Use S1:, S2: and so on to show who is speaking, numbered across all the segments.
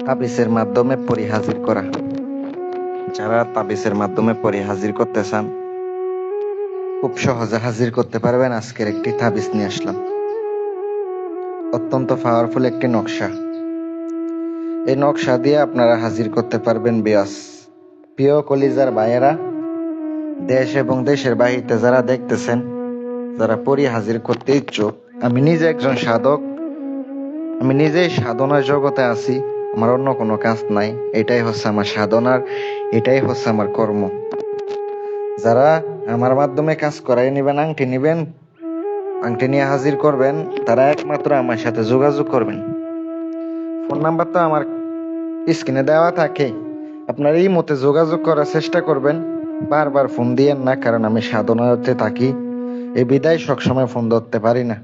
S1: তাবিজের মাধ্যমে পরি হাজির করা। যারা তাবিজের মাধ্যমে পরি হাজির করতে চান, খুব সহজে হাজির করতে পারবেন। আজকের একটি তাবিজ নিয়ে আসলাম। অত্যন্ত পাওয়ারফুল একটি নকশা। এই নকশা দিয়ে আপনারা হাজির করতে পারবেন বিয়াস। প্রিয় কলিজার ভাইয়েরা, দেশ এবং দেশের বাহিরে যারা দেখতেছেন, যারা পরি হাজির করতে ইচ্ছুক, আমি নিজে একজন সাধক। আমি নিজেই সাধনা জগতে আছি। আমার অন্য কোনো কাজ নাই। এটাই হচ্ছে আমার সাধনার, এটাই হচ্ছে আমার কর্ম। যারা আমার মাধ্যমে কাজ করাই নেবেন, আংটি নেবেন, আংটি নিয়ে হাজির করবেন, তারা একমাত্র আমার সাথে যোগাযোগ করবেন। ফোন নাম্বার তো আমার স্ক্রিনে দেওয়া থাকে। আপনার এই মতে যোগাযোগ করার চেষ্টা করবেন। বারবার ফোন দিয়েন না, কারণ আমি সাধনাতে থাকি। এই বিদায় সবসময় ফোন ধরতে পারি না।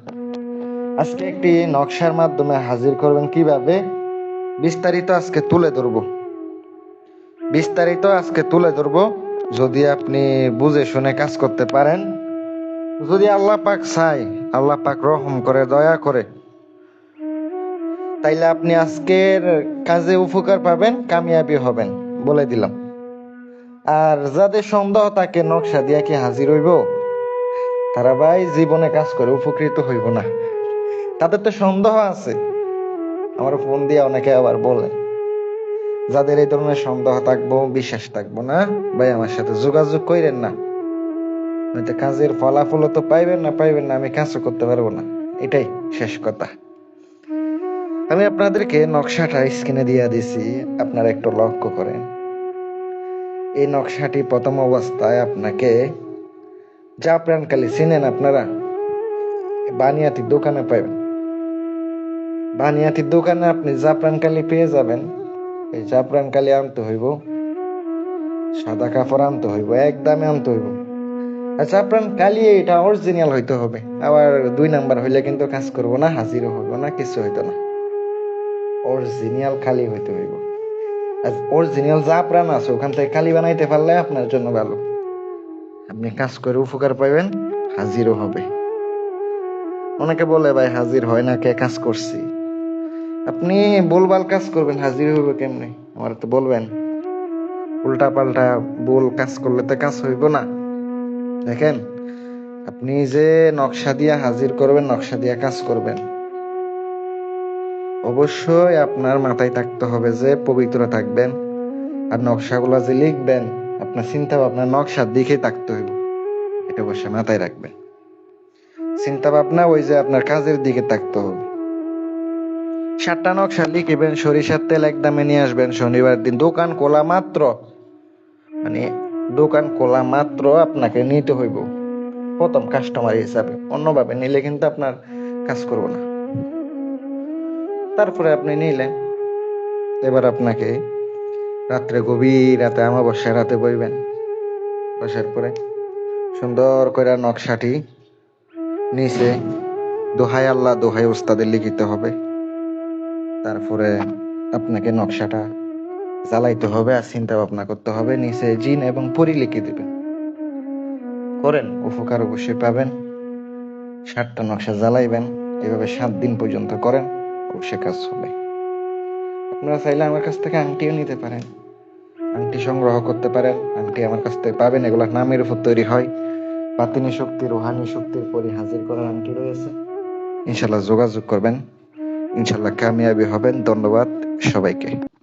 S1: আজকে একটি নকশার মাধ্যমে হাজির করবেন কীভাবে? বিস্তারিত আজকে তুলে ধরবো। বিস্তারিত আজকে তুলে ধরবো, যদি আপনি বুঝে শুনে কাজ করতে পারেন। যদি আল্লাহ পাক চাই আল্লাহ পাক রহম করে, দয়া করে। তাইলে আপনি আজকের কাজে উপকার পাবেন, কামিয়াবি হবেন, বলে দিলাম। আর যাদের সন্দেহ তাকে নকশা দিয়া কি হাজির হইব? তারা ভাই, জীবনে কাজ করে উপকৃত হইব না। তাদের তো সন্দেহ আছে। আমার ফোন দিয়ে অনেকে আবার বলে, যাদের এই ধরনের সন্দেহ থাকব, বিশ্বাস থাকব না, ভাই, আমার সাথে যোগাযোগ কইরেন না। নয়তো কাজের ফলাফল তো পাইবেন না পাইবেন না, আমি কাজও করতে পারব না। এটাই শেষ কথা। আমি আপনাদেরকে নকশাটা স্ক্রিনে দিয়ে দিছি, আপনারা একটু লক্ষ্য করেন। এই নকশাটি প্রথম অবস্থায় আপনাকে জাফরানকালি চিনেন আপনারা? বানিয়াটির দোকানে পাবেন বানিয়াটির দোকানে আপনি জাফরানকালি পেয়ে যাবেন। এই জাফরানকালি আনতে হইব। সাদা কাপড় আনতে হইব, এক দামে আনতে হইব। জাফরান কালি এটা অরিজিনাল হইতে হবে। আবার দুই নাম্বার হইলে কিন্তু কাজ করব না, হাজিরও হইব না, কিছু হইতো না। অরিজিনাল খালি হইতে হইব। অরিজিনাল জাফরান আছে, ওখান থেকে কালি বানাইতে পারলে আপনার জন্য ভালো। আপনি কাজ করে উপকার পাইবেন, হাজিরও হবে। অনেকে বলে, ভাই, হাজির হয় না, কে কাজ করছি? আপনি বলবাল কাজ করবেন, হাজির হবে কেমনে? আমার তো বলবেন। উল্টা পাল্টা বল কাজ করলে তো কাজ হইব না। দেখেন, আপনি যে নকশা দিয়া হাজির করবেন, নকশা দিয়া কাজ করবেন। অবশ্যই আপনার মাথায় থাকতে হবে যে পবিত্র থাকবেন। আর নকশাগুলো যে লিখবেন, আপনার চিন্তা ভাবনা নকশার দিকে থাকতে হইব। এটা অবশ্যই মাথায় রাখবেন। চিন্তা ভাবনা ওই যে আপনার কাজের দিকে থাকতে হবে। সাতটা নকশা লিখিবেন সরিষার তেল একদমে নিয়ে আসবেন শনিবার দিন। দোকান খোলা মাত্র। মানে দোকান খোলা মাত্র আপনাকে নিতে হইব। প্রথম কাস্টমার হিসাবে। অন্যভাবে নিলে কিন্তু আপনার কাজ করব না। তারপরে আপনি নিলেন। এবার আপনাকে রাত্রে গভীর রাতে আমাবস্যা রাতে বইবেন। বসার পরে সুন্দর করে নকশাটি নিচে দোহাই আল্লাহ দোহাই ওস্তাদের লিখিতে হবে। তারপরে আপনাকে নকশাটা জ্বালাইতে হবে আর চিন্তা ভাবনা করতে হবে, নিচে জিন এবং পরি লিখে দিবেন। করেন, উপকার অবশ্যই পাবেন। সাতটা নকশা জ্বালাইবেন, এভাবে সাত দিন পর্যন্ত করেন, অবশ্যই কাজ হবে। আপনারা চাইলে আমার কাছ থেকে আংটিও নিতে পারেন। আংটি সংগ্রহ করতে পারেন, আংটি আমার কাছ থেকে পাবেন, এগুলো নামের উপর তৈরি হয়। বাতিনি শক্তি রোহানি শক্তির পরি হাজির করার আংটি রয়েছে। ইনশাল্লাহ যোগাযোগ করবেন। ইনশাল্লাহ কামিয়াবি হবেন। ধন্যবাদ সবাইকে।